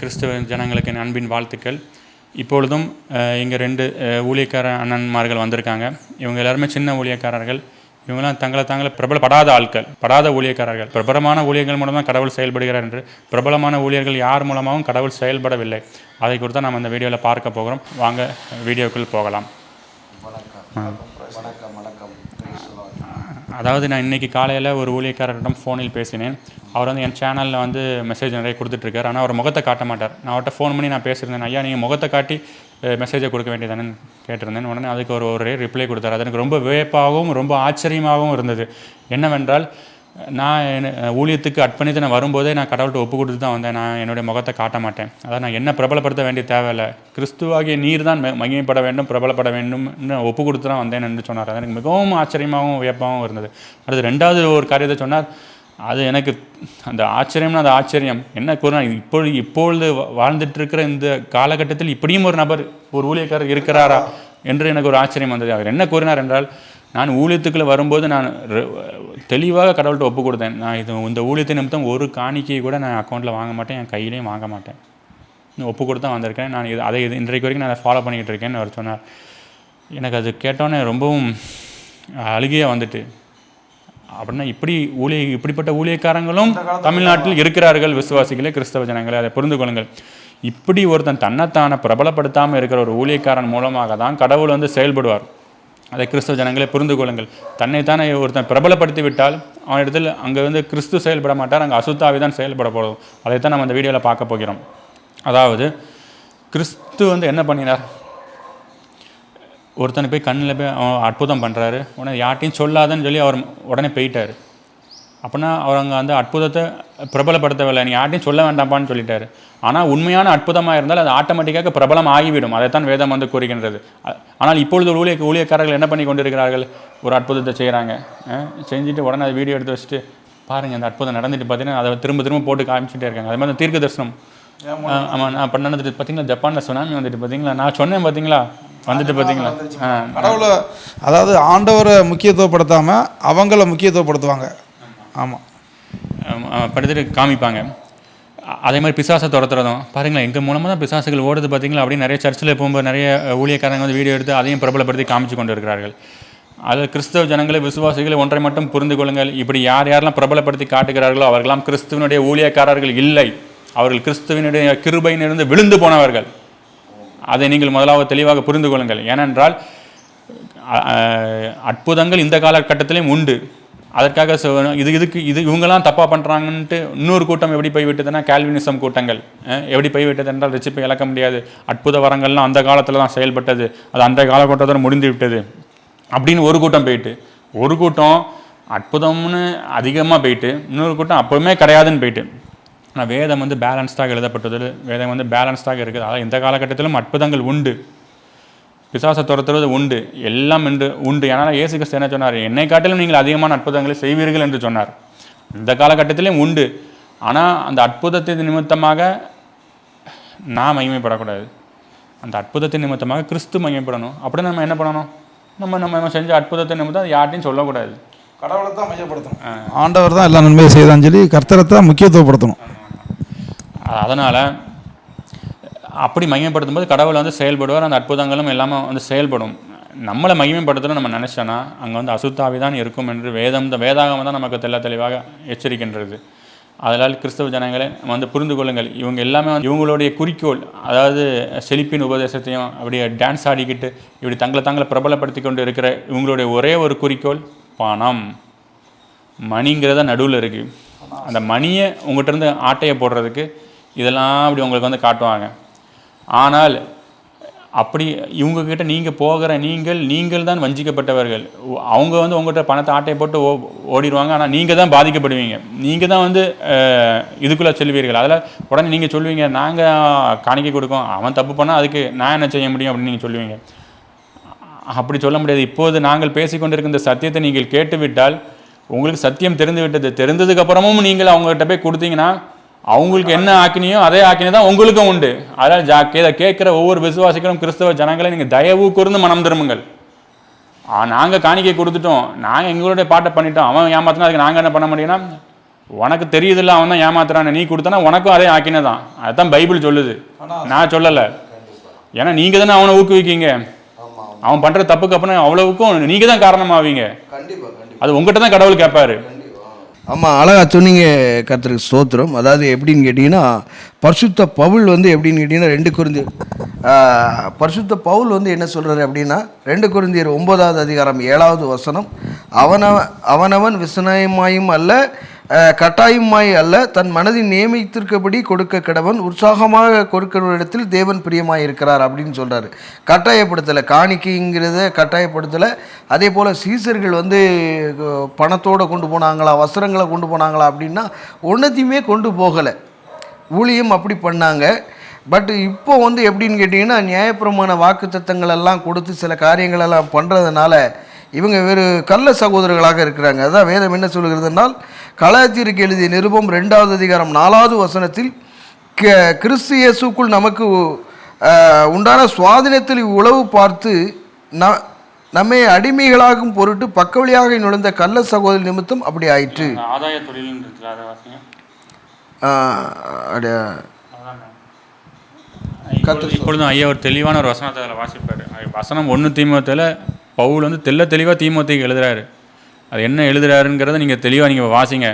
கிறிஸ்தவ ஜனங்களுக்கு என் அன்பின் வாழ்த்துக்கள். இப்பொழுதும் இங்கே ரெண்டு ஊழியக்கார அண்ணன்மார்கள் வந்திருக்காங்க. இவங்க எல்லாருமே சின்ன ஊழியக்காரர்கள். இவங்கெல்லாம் தங்களை தாங்களை பிரபலப்படாத ஆட்கள் படாத ஊழியக்காரர்கள். பிரபலமான ஊழியர்கள் மூலம் தான் கடவுள் செயல்படுகிறார் என்று பிரபலமான ஊழியர்கள் யார் மூலமாகவும் கடவுள் செயல்படவில்லை. அதை குறித்து நாம் நம்ம இந்த வீடியோவில் பார்க்க போகிறோம். வாங்க வீடியோக்குள் போகலாம். வணக்கம் அதாவது நான் இன்றைக்கி காலையில் ஒரு ஊழியக்காரரிடம் ஃபோனில் பேசினேன். அவர் வந்து என் சேனலில் வந்து மெசேஜ் நிறைய கொடுத்துட்ருக்காரு. ஆனால் அவர் முகத்தை காட்ட மாட்டார். நான் அவர்கிட்ட ஃபோன் பண்ணி நான் பேசியிருந்தேன். ஐயா நீங்கள் முகத்தை காட்டி மெசேஜை கொடுக்க வேண்டியதானு கேட்டிருந்தேன். உடனே அதுக்கு ஒரு ஒரு ரிப்ளை கொடுத்தாரு. அது எனக்கு ரொம்ப வியப்பாகவும் ரொம்ப ஆச்சரியமாகவும் இருந்தது. என்னவென்றால் நான் என்ன- ஊழியத்துக்கு அர்ப்பணித்து நான் வரும்போதே நான் கடவுள்கிட்ட ஒப்பு கொடுத்து தான் வந்தேன். நான் என்னுடைய முகத்தை காட்ட மாட்டேன். அதான் நான் என்ன பிரபலப்படுத்த வேண்டிய தேவையில்லை. கிறிஸ்துவாகிய நீர் தான் மகிமைப்பட வேண்டும் பிரபலப்பட வேண்டும்னு ஒப்பு கொடுத்து தான் வந்தேன் என்று சொன்னார். அது எனக்கு மிகவும் ஆச்சரியமாகவும் வியப்பாகவும் இருந்தது. அடுத்து ரெண்டாவது ஒரு காரியத்தை சொன்னார் அது எனக்கு அந்த ஆச்சரியம்னா அது ஆச்சரியம். என்ன கூறினா இப்பொழுது இப்பொழுது வா- இந்த காலகட்டத்தில் இப்படியும் ஒரு நபர் ஒரு ஊழியக்காரர் இருக்கிறாரா என்று எனக்கு ஒரு ஆச்சரியம் வந்தது. அவர் என்ன கூறினார் என்றால் நான் ஊழியத்துக்குள்ளே வரும்போது நான் தெளிவாக கடவுள்கிட்ட ஒப்பு கொடுத்தேன். நான் இது இந்த ஊழியத்தை நிமித்தம் ஒரு காணிக்கையை கூட நான் அக்கௌண்ட்டில் வாங்க மாட்டேன் என் கையிலையும் வாங்க மாட்டேன். இன்னும் ஒப்பு கொடுத்து தான் வந்திருக்கேன் நான் இது அதை இது இன்றைக்கு வரைக்கும் நான் அதை ஃபாலோ பண்ணிக்கிட்டு இருக்கேன்னு அவர் சொன்னார். எனக்கு அது கேட்டோன்னே ரொம்பவும் அழுகையாக வந்துட்டு அப்படின்னா இப்படி ஊழிய இப்படிப்பட்ட ஊழியக்காரங்களும் தமிழ்நாட்டில் இருக்கிறார்கள் விசுவாசிகளே கிறிஸ்தவ ஜனங்களே அதை புரிந்து கொள்ளுங்கள். இப்படி ஒருத்தன் தன்னைத்தானே பிரபலப்படுத்தாமல் இருக்கிற ஒரு ஊழியக்காரன் மூலமாக தான் கடவுள் வந்து செயல்படுவார். அதை கிறிஸ்தவ ஜனங்களே புரிந்து கொள்ளுங்கள். தன்னைத்தானே ஒருத்தன் பிரபலப்படுத்தி விட்டால் அவனிடத்தில் அங்கே வந்து கிறிஸ்து செயல்பட மாட்டார் அங்கே அசுத்தாவி தான் செயல்பட போகிறோம் அதைத்தான் நம்ம அந்த வீடியோவில் பார்க்க போகிறோம். அதாவது கிறிஸ்து வந்து என்ன பண்ணினார்? ஒருத்தனை போய் கண்ணில் போய் அவன் அற்புதம் பண்ணுறாரு உடனே யார்ட்டையும் சொல்லாதன்னு சொல்லி அவர் உடனே போயிட்டார். அப்படின்னா அவர் அங்கே அந்த அற்புதத்தை பிரபலப்படுத்தவில்லை. நீ யார்ட்டையும் சொல்ல வேண்டாம்ப்பான்னு சொல்லிட்டாரு. ஆனால் உண்மையான அற்புதமாக இருந்தால் அது ஆட்டோமேட்டிக்காக பிரபலம் ஆகிவிடும். அதைத்தான் வேதம் வந்து கூறுகின்றது. ஆனால் இப்பொழுது ஊழிய ஊழியக்காரர்கள் என்ன பண்ணி கொண்டிருக்கிறார்கள்? ஒரு அற்புதத்தை செய்கிறாங்க செஞ்சுட்டு உடனே அதை வீடியோ எடுத்து வச்சுட்டு பாருங்கள் அந்த அற்புதம் நடந்துட்டு பார்த்தீங்கன்னா அதை திரும்ப திரும்ப போட்டு காமிச்சிட்டே இருக்காங்க. அது மாதிரி தீர்க்க தரிசனம் ஆமாம் நான் பண்ண நடந்துட்டு பார்த்தீங்களா ஜப்பானில் சுனாமி வந்துட்டு பார்த்தீங்களா நான் சொன்னேன் பார்த்தீங்களா வந்துட்டு பார்த்தீங்களா? கடவுளை அதாவது ஆண்டவரை முக்கியத்துவப்படுத்தாம அவங்கள முக்கியத்துவப்படுத்துவாங்க. ஆமாம் படுத்துட்டு காமிப்பாங்க. அதே மாதிரி பிசாசை துரத்துறதும் பாருங்களேன் எங்கள் மூலமாக தான் பிசாசுகள் ஓடுது பார்த்தீங்களா? அப்படின்னு நிறைய சர்ச்சில் போகும்போது நிறைய ஊழியக்காரங்க வந்து வீடியோ எடுத்து அதையும் பிரபலப்படுத்தி காமிச்சு கொண்டு இருக்கிறார்கள். அதில் கிறிஸ்தவ ஜனங்களை விசுவாசிகளை ஒன்றை மட்டும் புரிந்து கொள்ளுங்கள். இப்படி யார் யாரெல்லாம் பிரபலப்படுத்தி காட்டுகிறார்களோ அவர்களெல்லாம் கிறிஸ்துவனுடைய ஊழியக்காரர்கள் இல்லை. அவர்கள் கிறிஸ்துவனுடைய கிருபையிலிருந்து விழுந்து போனவர்கள். அதை நீங்கள் முதலாவது தெளிவாக புரிந்து கொள்ளுங்கள். ஏனென்றால் அற்புதங்கள் இந்த காலகட்டத்திலையும் உண்டு. அதற்காக இது இதுக்கு இது இவங்கெல்லாம் தப்பாக பண்ணுறாங்கன்ட்டு இன்னொரு கூட்டம் எப்படி போய்விட்டதுன்னா கால்வினிசம் கூட்டங்கள். எப்படி எப்படி போய்விட்டது என்றால் ரிச்சிப்பை இழக்க முடியாது. அற்புத வரங்கள்லாம் அந்த காலத்தில் தான் செயல்பட்டது. அது அந்த காலகட்டத்தோட முடிந்து விட்டது அப்படின்னு ஒரு கூட்டம் போயிட்டு ஒரு கூட்டம் அற்புதம்னு அதிகமாக போயிட்டு இன்னொரு கூட்டம் அப்போவுமே கிடையாதுன்னு போயிட்டு ஆனால் வேதம் வந்து பேலன்ஸ்டாக எழுதப்பட்டது. வேதம் வந்து பேலன்ஸ்டாக இருக்குது. அதாவது இந்த காலகட்டத்திலும் அற்புதங்கள் உண்டு. பிசாசை துரத்துறது உண்டு. எல்லாம் என்று உண்டு. ஏன்னா இயேசு கிறிஸ்து என்ன சொன்னார்? என்னை காட்டிலும் நீங்கள் அதிகமான அற்புதங்களை செய்வீர்கள் என்று சொன்னார். இந்த காலகட்டத்திலும் உண்டு. ஆனால் அந்த அற்புதத்தின் நிமித்தமாக நான் மகிமைப்படக்கூடாது. அந்த அற்புதத்தின் நிமித்தமாக கிறிஸ்து மகிமைப்படணும். அப்படி நம்ம என்ன பண்ணணும்? நம்ம நம்ம செஞ்ச அற்புதத்தின் நிமித்தம் அதை யார்ட்டையும் சொல்லக்கூடாது. கடவுளை தான் மையப்படுத்தணும் ஆண்டவர் தான் எல்லா நன்மையும் செய்தான்னு சொல்லி கர்த்தரை தான் முக்கியத்துவப்படுத்தணும். அதனால் அப்படி மையப்படுத்தும் போது கடவுள் வந்து செயல்படுவார் அந்த அற்புதங்களும் எல்லாமே வந்து செயல்படும். நம்மளை மகிமைப்படுத்தணும் நம்ம நினச்சோன்னா அங்கே வந்து அசுத்தாவி தான் இருக்கும் என்று வேதம் இந்த வேதாகமம் தான் நமக்கு தெள்ள தெளிவாக எச்சரிக்கின்றது. அதனால் கிறிஸ்தவ ஜனங்களை வந்து புரிந்து கொள்ளுங்கள். இவங்க எல்லாமே வந்து இவங்களுடைய குறிக்கோள் அதாவது செழிப்பின் உபதேசத்தையும் அப்படியே டான்ஸ் ஆடிக்கிட்டு இப்படி தங்களை தங்களை பிரபலப்படுத்தி கொண்டு இருக்கிற இவங்களுடைய ஒரே ஒரு குறிக்கோள் பணம் மணிங்கிறத நடுவில் இருக்குது அந்த மணியை உங்கள்கிட்ட இருந்து ஆட்டையை போடுறதுக்கு இதெல்லாம் அப்படி உங்களுக்கு வந்து காட்டுவாங்க. ஆனால் அப்படி இவங்கக்கிட்ட நீங்கள் போகிற நீங்கள் நீங்கள் தான் வஞ்சிக்கப்பட்டவர்கள். அவங்க வந்து உங்கள்கிட்ட பணத்தை ஆட்டை போட்டு ஓ ஓடிடுவாங்க. ஆனால் நீங்கள் தான் பாதிக்கப்படுவீங்க. நீங்கள் தான் வந்து இதுக்குள்ளே செல்வீர்கள். அதில் உடனே நீங்கள் சொல்லுவீங்க நாங்கள் காணிக்கை கொடுக்கோம். அவன் தப்பு பண்ணால் அதுக்கு நான் என்ன செய்ய முடியும்? அப்படின்னு நீங்கள் சொல்லுவீங்க. அப்படி சொல்ல முடியாது. இப்போது நாங்கள் பேசிக்கொண்டிருக்கிற இந்த சத்தியத்தை நீங்கள் கேட்டுவிட்டால் உங்களுக்கு சத்தியம் தெரிந்து விட்டது தெரிந்ததுக்கப்புறமும் நீங்கள் அவங்ககிட்ட போய் கொடுத்தீங்கன்னா அவங்களுக்கு என்ன ஆக்கினியோ அதே ஆக்கினி தான் உங்களுக்கும் உண்டு. அதனால் ஜா இதை கேட்குற ஒவ்வொரு விசுவாசிகளும் கிறிஸ்தவ ஜனங்களை நீங்கள் தயவு கூர்ந்து மனம் திரும்புங்கள். நாங்கள் காணிக்கை கொடுத்துட்டோம். நாங்கள் எங்களுடைய பாட்டை பண்ணிட்டோம். அவன் ஏமாத்தினா அதுக்கு நாங்கள் என்ன பண்ண முடியும்னா உனக்கு தெரியுதுல்ல அவன் தான் ஏமாத்துறான்னு நீ கொடுத்தனா உனக்கும் அதே ஆக்கினே தான் அதுதான் பைபிள் சொல்லுது. நான் சொல்லலை. ஏன்னா நீங்கள் தானே அவனை ஊக்குவிக்கீங்க. அவன் பண்ணுற தப்புக்கு அப்புறம் அவ்வளவுக்கும் நீங்கள் தான் காரணமாவீங்க. அது உங்ககிட்ட தான் கடவுள் கேட்பாரு. ஆமாம் அழகா சொன்னீங்க கர்த்தருக்கு ஸ்தோத்திரம். அதாவது எப்படின்னு கேட்டிங்கன்னா பரிசுத்த பவுல் வந்து எப்படின்னு கேட்டிங்கன்னா ரெண்டு குருந்தி பரிசுத்த பவுல் வந்து என்ன சொல்கிறாரு அப்படின்னா ரெண்டு குருந்தியர் ஒன்பதாவது அதிகாரம் ஏழாவது வசனம் அவனவன் அவனவன் விசனயமாயும் அல்ல கட்டாயமாய் அல்ல தன் மனதின் நியமித்திருக்கபடி கொடுக்க கடவன் உற்சாகமாக கொடுக்கிறவரிடத்தில் தேவன் பிரியமாக இருக்கிறார் அப்படின்னு சொல்கிறாரு கட்டாயப்படுத்தலை காணிக்கைங்கிறத கட்டாயப்படுத்தலை. அதே போல் சீசர்கள் வந்து பணத்தோடு பணத்தோட கொண்டு போனாங்களா வஸ்திரங்களை கொண்டு போனாங்களா அப்படின்னா ஒன்றத்தையுமே கொண்டு போகலை. ஊழியம் அப்படி பண்ணாங்க. பட் இப்போ வந்து எப்படின்னு கேட்டிங்கன்னா நியாயப்பிரமான வாக்கு எல்லாம் கொடுத்து சில காரியங்களெல்லாம் பண்ணுறதுனால இவங்க வேறு கள்ள சகோதரர்களாக இருக்கிறாங்க. அதான் வேதம் என்ன சொல்கிறதுனால் கலாச்சிற்கு எழுதிய நிருபம் ரெண்டாவது அதிகாரம் நாலாவது வசனத்தில் க- கிறிஸ்து இயேசுக்குள் நமக்கு உண்டான சுவாதீனத்தில் உளவு பார்த்து ந நம்மை அடிமைகளாகும் பொருட்டு பக்கவழியாக நுழைந்த கள்ள சகோதரி நிமித்தம் அப்படி ஆயிற்று. ஆதாய தொழில் இப்பொழுதும் ஐயா ஒரு தெளிவான ஒரு வசனத்தை அதில் வாசிப்பார். வசனம் ஒன்று தீமத்தில் பவுல் வந்து தெல்ல தெளிவாக தீமோத்தைக்கு எழுதுறாரு. அது என்ன எழுதுறாருங்கிறத நீங்கள் தெளிவாக நீங்கள் வாசிங்க.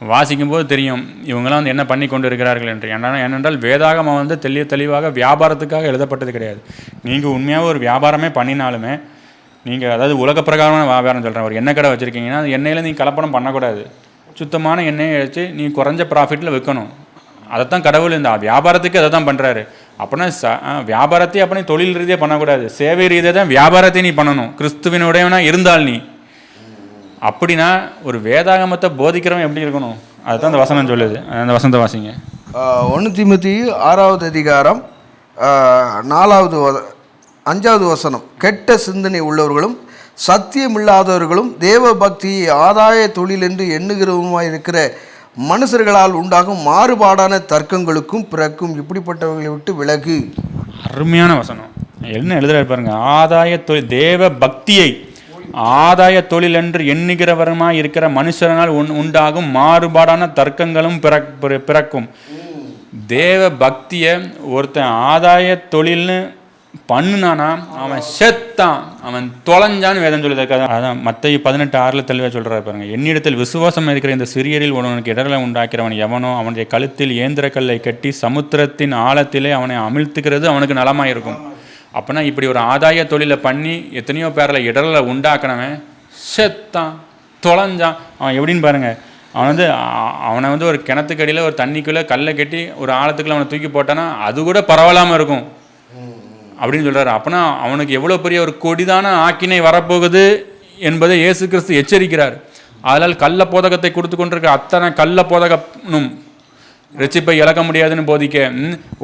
வாசிக்கும்போது தெரியும் இவங்கெல்லாம் வந்து என்ன பண்ணி கொண்டு இருக்கிறார்கள் என்று. ஏன்னா ஏனென்றால் வேதாகமம் வந்து தெளிய தெளிவாக வியாபாரத்துக்காக எழுதப்பட்டது கிடையாது. நீங்கள் உண்மையாக ஒரு வியாபாரமே பண்ணினாலுமே நீங்கள் அதாவது உலக பிரகாரமான வியாபாரம் சொல்கிறேன் ஒரு எண்ணெய் கடை வச்சுருக்கீங்கன்னா அந்த எண்ணெயில் நீங்கள் கலப்படம் பண்ணக்கூடாது. சுத்தமான எண்ணெயை வச்சு நீ குறைஞ்ச ப்ராஃபிட்டில் விற்கணும் அதைத்தான் கடவுள் இந்த வியாபாரத்துக்கு அதை தான் பண்ணுறாரு அப்படின்னா ச ஆ, வியாபாரத்தை அப்படி தொழில் ரீதியாக பண்ணக்கூடாது. சேவை ரீதியாக தான் வியாபாரத்தை நீ பண்ணணும். கிறிஸ்துவினுடையவனா இருந்தால் நீ. அப்படின்னா ஒரு வேதாகமத்தை போதிக்கிறவன் எப்படி இருக்கணும்? அதுதான் அந்த வசனம் சொல்லுது. அந்த வசந்த வாசிங்க. ஒன்று திமுத்தி ஆறாவது அதிகாரம் நாலாவது அஞ்சாவது வசனம். கெட்ட சிந்தனை உள்ளவர்களும் சத்தியமில்லாதவர்களும் தேவ பக்தியை ஆதாய தொழில் என்று எண்ணுகிறவருமாய் இருக்கிற மனுஷர்களால் உண்டாகும் மாறுபாடான தர்க்கங்களுக்கும் பிறக்கும் இப்படிப்பட்டவர்களை விட்டு விலகு. அருமையான வசனம். என்ன எழுதுறாரு பாருங்க ஆதாய தொழில் தேவ பக்தியை ஆதாய தொழில் என்று எண்ணுகிறவருமாய் இருக்கிற மனுஷரனால் உண் உண்டாகும் மாறுபாடான தர்க்கங்களும் பிறக் பிற- பிறக்கும். தேவ பக்தியை ஒருத்தன் ஆதாய தொழில்னு பண்ணுனானா அவன் செத் செத்தான் அவன் தொலைஞ்சான்னு வேதம் சொல்லுது அதான் மற்ற பதினெட்டு ஆறில் தெளிவாக சொல்கிறாரு பாருங்க. என்னிடத்தில் விசுவாசம் இருக்கிற இந்த சிறியரில் ஒருவனுக்கு இடரலை உண்டாக்கிறவன் எவனோ அவனுடைய கழுத்தில் ஏந்திரக்கல்லை கட்டி சமுத்திரத்தின் ஆழத்திலே அவனை அமிழ்த்துக்கிறது அவனுக்கு நலமாக இருக்கும் அப்போனா இப்படி ஒரு ஆதாய தொழிலை பண்ணி எத்தனையோ பேரில் இடரலை உண்டாக்கினவன் செத்தான் தொலைஞ்சான். அவன் எப்படின்னு பாருங்கள் அவன் வந்து அவனை வந்து ஒரு கிணத்துக்கடியில் ஒரு தண்ணிக்குள்ளே கல்லை கட்டி ஒரு ஆழத்துக்குள்ளே அவனை தூக்கி போட்டானா அது கூட பரவலாமல் இருக்கும். அப்படின்னு சொல்கிறார் அப்போனா அவனுக்கு எவ்வளோ பெரிய ஒரு கொடிதான ஆக்கினை வரப்போகுது என்பதை இயேசு கிறிஸ்து எச்சரிக்கிறார். அதனால் கள்ள போதகத்தை கொடுத்து கொண்டிருக்க அத்தனை கள்ள போதகனும் ரட்சிப்பை இழக்க முடியாதுன்னு போதிக்க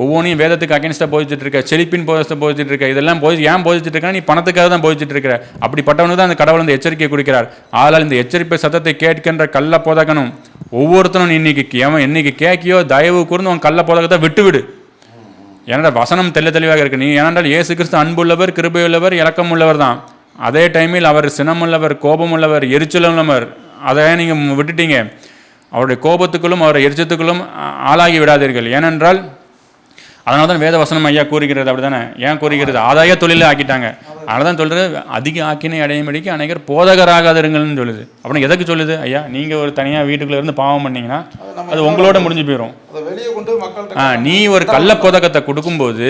ஒவ்வொன்றையும் வேதத்துக்கு அகேன்ஸ்டாக போதிச்சுட்டு இருக்க செழிப்பின் போதத்தை போதிச்சுட்டு இருக்க இதெல்லாம் போதி ஏன் போதிச்சுட்டு இருக்கா? நீ பணத்துக்காக தான் போதிச்சுட்டு இருக்கிற. அப்படிப்பட்டவனு தான் அந்த கடவுள் அந்த எச்சரிக்கை கொடுக்கிறார். ஆனால் இந்த எச்சரிப்பை சத்தத்தை கேட்கின்ற கள்ள போதகனும் ஒவ்வொருத்தனும் இன்னைக்கு எவன் இன்னைக்கு கேட்கியோ தயவு கூர்ந்து அவன் கள்ள போதகத்தை விட்டுவிடு. ஏன்னா வசனம் தெள்ள தெளிவாக இருக்கு. நீ ஏனென்றால் இயேசு கிறிஸ்து அன்புள்ளவர் கிருபையுள்ளவர் இரக்கம் உள்ளவர் தான் அதே டைமில் அவர் சினமுள்ளவர் கோபமுள்ளவர் எரிச்சல் உள்ளவர் அதை நீங்கள் விட்டுட்டீங்க. அவருடைய கோபத்துக்குள்ளும் அவருடைய எரிச்சத்துக்குள்ளும் ஆளாகி விடாதீர்கள். ஏனென்றால் அதனால தான் வேத வசனம் ஐயா கூறுகிறது. அப்படிதானே? ஏன் கூறுகிறது? ஆதாய தொழிலை ஆக்கிட்டாங்க. அதனால தான் சொல்கிறது அதிக ஆக்கினை அடையும்படிக்கு அநேகர் போதகராகாதிருங்கள்னு சொல்லுது. அப்படின்னு எதுக்கு சொல்லுது ஐயா? நீங்கள் ஒரு தனியாக வீட்டுக்குள்ளே இருந்து பாவம் பண்ணீங்கன்னா அது உங்களோட முடிஞ்சு போயிடும் அதை வெளியே கொண்டு நீ ஒரு கள்ள புதகத்தை கொடுக்கும்போது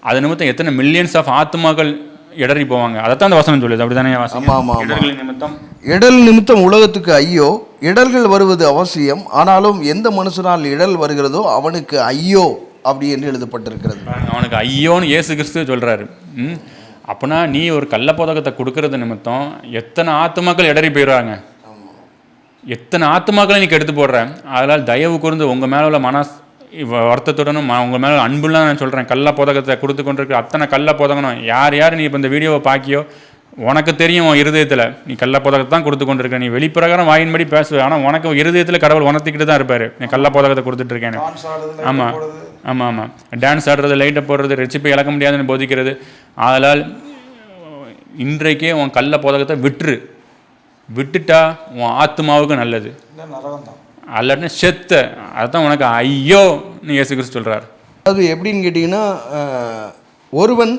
அது நிமித்தம் எத்தனை மில்லியன்ஸ் ஆஃப் ஆத்மாக்கள் இடறி போவாங்க? அதைத்தான் அந்த வசனம் சொல்லுது. அப்படிதானே ஆமா, ஆமா, ஆமா. இடர்களின் நிமித்தம்? இடல் நிமித்தம் உலகத்துக்கு ஐயோ இடர்கள் வருவது அவசியம் ஆனாலும் எந்த மனுஷனால் இடல் வருகிறதோ அவனுக்கு ஐயோ அப்படி என்று எழுதப்பட்டிருக்கிறது. அவனுக்கு ஐயோன்னு இயேசு கிறிஸ்து சொல்றாரு. ம்? அப்பனா நீ ஒரு கள்ள புதகத்தை கொடுக்கறது நிமித்தம் எத்தனை ஆத்மாக்கள் இடறி போயிடுறாங்க? எத்தனை ஆத்மாக்களை நீ கெடுத்து போடுற? அதனால் தயவு கூர்ந்து உங்கள் மேலே உள்ள மனஸ் வருத்தத்துடனும் ம- உங்க மேலே அன்புலாம் நான் சொல்கிறேன் கள்ள புதகத்தை கொடுத்து கொண்டிருக்கிற அத்தனை கள்ள புதகணும் யார் யார் நீ இப்போ இந்த வீடியோவை பார்க்கியோ உனக்கு தெரியும் உன் இருதயத்தில். நீ கள்ள புதகத்தை தான் கொடுத்து கொண்டிருக்க நீ வெளிப்பிரகாரம் வாயின்படி பேசுவ. ஆனால் உனக்கு இருதயத்தில் கடவுள் உணர்த்திக்கிட்டு தான் இருப்பார். நீ கள்ள புதகத்தை கொடுத்துட்ருக்கேன்னு ஆமாம் ஆமாம் ஆமாம் டான்ஸ் ஆடுறது லைட்டை போடுறது ரெச்சிப்பை இழக்க முடியாதுன்னு போதிக்கிறது. ஆதலால் இன்றைக்கே உன் கள்ள புதகத்தை விட்டுரு. விட்டுட்டா உன் ஆத்மாவுக்கு நல்லது. அல்லன்னு செத்த. அதுதான் உனக்கு ஐயோ நீ இயேசு கிறிஸ்து சொல்கிறார் அது எப்படின்னு கேட்டிங்கன்னா ஒருவன்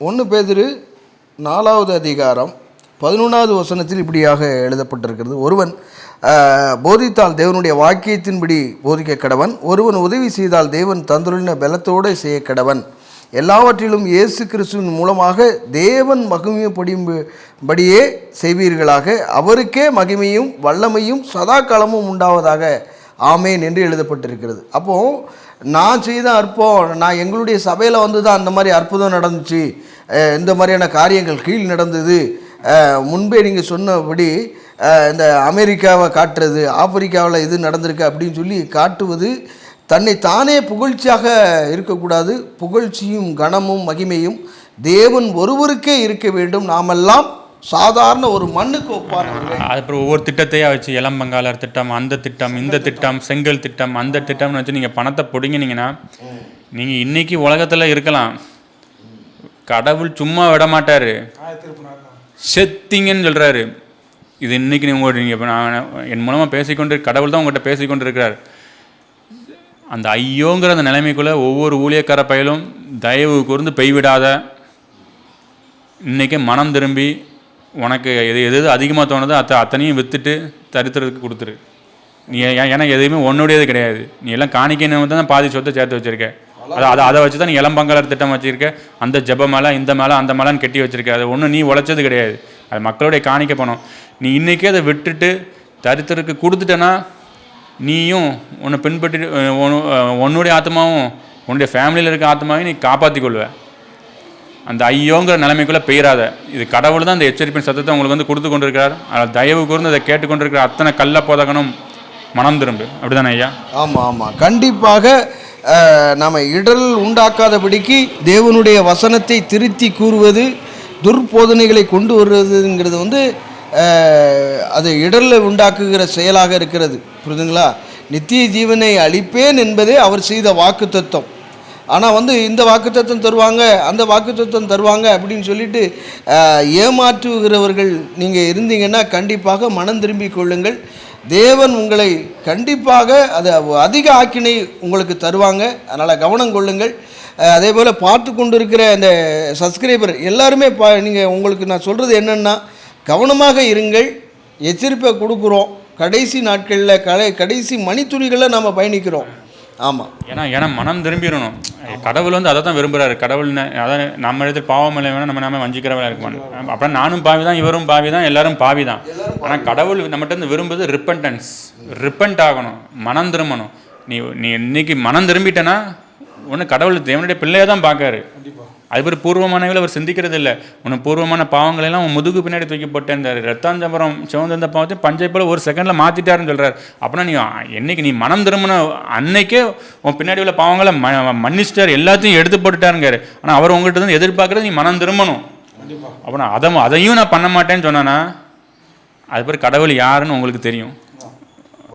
ஒன்று பேதிரு நாலாவது அதிகாரம் பதினொன்றாவது வசனத்தில் இப்படியாக எழுதப்பட்டிருக்கிறது. ஒருவன் போதித்தால் தேவனுடைய வாக்கியத்தின்படி போதிக்க கடவன். ஒருவன் உதவி செய்தால் தேவன் தந்துள்ள பலத்தோடு செய்ய கடவன். எல்லாவற்றிலும் இயேசு கிறிஸ்துவின் மூலமாக தேவன் மகிமைப்படியும்படியே செய்வீர்களாக. அவருக்கே மகிமையும் வல்லமையும் சதா காலமும் உண்டாவதாக. ஆமேன் என்று எழுதப்பட்டிருக்கிறது. அப்போது நான் செய்த அற்பம் நான் எங்களுடைய சபையில் வந்து தான் அந்த மாதிரி அற்புதம் நடந்துச்சு இந்த மாதிரியான காரியங்கள் கீழ் நடந்தது முன்பே நீங்கள் சொன்னபடி இந்த அமெரிக்காவை காட்டுறது ஆப்பிரிக்காவில் இது நடந்திருக்கு அப்படின்னு சொல்லி காட்டுவது தன்னை தானே புகழ்ச்சியாக இருக்கக்கூடாது. புகழ்ச்சியும் கனமும் மகிமையும் தேவன் ஒருவருக்கே இருக்க வேண்டும். நாமெல்லாம் சாதாரண ஒரு மண்ணுக்கு ஒப்பானவர்கள். அப்புறம் ஒவ்வொரு திட்டத்தையா வச்சு இளம்பங்காளர் திட்டம் அந்த திட்டம் இந்த திட்டம். செங்கல் திட்டம் அந்த திட்டம்னு வச்சு நீங்கள் பணத்தை பிடிங்கினீங்கன்னா நீங்கள் இன்னைக்கு உலகத்தில் இருக்கலாம். கடவுள் சும்மா விட மாட்டார் செத்திங்கன்னு சொல்கிறாரு இது இன்னைக்கு நீங்கள் நீங்கள் நான் என் மூலமாக பேசிக்கொண்டு கடவுள் தான் உங்கள்கிட்ட பேசிக்கொண்டு இருக்கிறார் அந்த ஐயோங்கிற அந்த நிலைமைக்குள்ளே ஒவ்வொரு ஊழியக்கார பயலும் தயவு கூர்ந்து பெய்விடாத இன்றைக்கி மனம் திரும்பி உனக்கு எது எது எது அதிகமாக தோணுதோ அத்தை அத்தனையும் விற்றுட்டு தரித்திரத்துக்கு கொடுத்துரு. நீ ஏன்னா எதுவுமே உன்னுடையது கிடையாது. நீ எல்லாம் காணிக்கணும் தான் பாதி சொத்தை சேர்த்து வச்சுருக்க. அதை அதை அதை வச்சு தான் நீ இளம்பங்காளர் திட்டம் வச்சுருக்க. அந்த ஜெப மேலே இந்த மேலே அந்த மேலான்னு கட்டி வச்சுருக்க. அது ஒன்றும் நீ உழைச்சது கிடையாது. அது மக்களுடைய காணிக்க பணம். நீ இன்றைக்கே அதை விட்டுட்டு தரித்திரக்கு கொடுத்துட்டேன்னா நீயும் உன்னை பின்பற்றி உன்னுடைய ஆத்மாவும் உன்னுடைய ஃபேமிலியில் இருக்க ஆத்மாவையும் நீ காப்பாற்றி கொள்வ அந்த ஐயோங்கிற நிலைமைக்குள்ளே பெயராத இது கடவுள் தான் இந்த எச்சரிப்பின் சத்தத்தை உங்களுக்கு வந்து கொடுத்து கொண்டிருக்கிறார். அதில் தயவு கூர்ந்து அதை கேட்டுக்கொண்டிருக்கிற அத்தனை கள்ள போதகனும் மனம் திரும்பு. அப்படிதானே ஐயா? ஆமாம் ஆமாம் கண்டிப்பாக நம்ம இடல் உண்டாக்காதபடிக்கு தேவனுடைய வசனத்தை திருத்தி கூறுவது துர்போதனைகளை கொண்டு வருவதுங்கிறது வந்து அது இடரில் உண்டாக்குகிற செயலாக இருக்கிறது. புரிதுங்களா நித்திய ஜீவனை அளிப்பேன் என்பதே அவர் செய்த வாக்கு தத்துவம் ஆனால் வந்து இந்த வாக்குத்தத்தம் தருவாங்க அந்த வாக்குத்தத்தம் தருவாங்க அப்படின்னு சொல்லிட்டு ஏமாற்றுகிறவர்கள் நீங்கள் இருந்தீங்கன்னா கண்டிப்பாக மனம் திரும்பிக் கொள்ளுங்கள். தேவன் உங்களை கண்டிப்பாக அது அதிக ஆக்கினை உங்களுக்கு தருவாங்க. அதனால் கவனம் கொள்ளுங்கள். அதே போல் பார்த்து கொண்டு இருக்கிற அந்த சப்ஸ்கிரைபர் எல்லாருமே பா நீங்கள் உங்களுக்கு நான் சொல்கிறது என்னென்னா கவனமாக இருங்கள். எச்சரிப்பை கொடுக்குறோம். கடைசி நாட்களில் கடை கடைசி மணித்துளிகளில் நம்ம பயணிக்கிறோம். ஆமாம் ஏன்னா ஏன்னா மனம் திரும்பிடணும் கடவுள் வந்து அதை தான் விரும்புகிறாரு கடவுள் அதான் நம்ம இடத்துல பாவம் இல்லை வேணால் நம்ம நாம வஞ்சிக்கிறவங்களா இருப்பான் அப்புறம் நானும் பாவி தான் இவரும் பாவி தான் எல்லாரும் பாவி தான் ஆனால் கடவுள் நம்மகிட்ட இருந்து விரும்புவது ரிப்பன்டன்ஸ் ரிப்பன்ட் ஆகணும். மனம் திரும்பணும். நீ நீ இன்னைக்கு மனம் திரும்பிட்டேன்னா ஒன்று கடவுள் தேவனுடைய பிள்ளையை தான் பார்க்காரு. அது பேர் பூர்வமானவங்களை அவர் சிந்திக்கிறது இல்லை உனக்கு பூர்வமான பாவங்களை எல்லாம் உன் முதுகு பின்னாடி தூக்கி போட்டேன் ரத்தாஞ்சபுரம் சிவந்த பாவத்தை பஞ்சை போல ஒரு செகண்டில் மாற்றிட்டாருன்னு சொல்கிறார் அப்படின்னா நீ என்னைக்கு நீ மனம் திரும்பின அன்னைக்கே உன் பின்னாடி உள்ள பாவங்களை ம மன்னிச்சிட்டார். எல்லாத்தையும் எடுத்து போட்டுட்டாருங்காரு ஆனால் அவர் உங்கள்கிட்ட இருந்து எதிர்பார்க்குறது நீ மனம் திரும்பணும். அப்புறம் அதை அதையும் நான் பண்ண மாட்டேன்னு சொன்னானா? அது பேர் கடவுள் யாருன்னு உங்களுக்கு தெரியும்.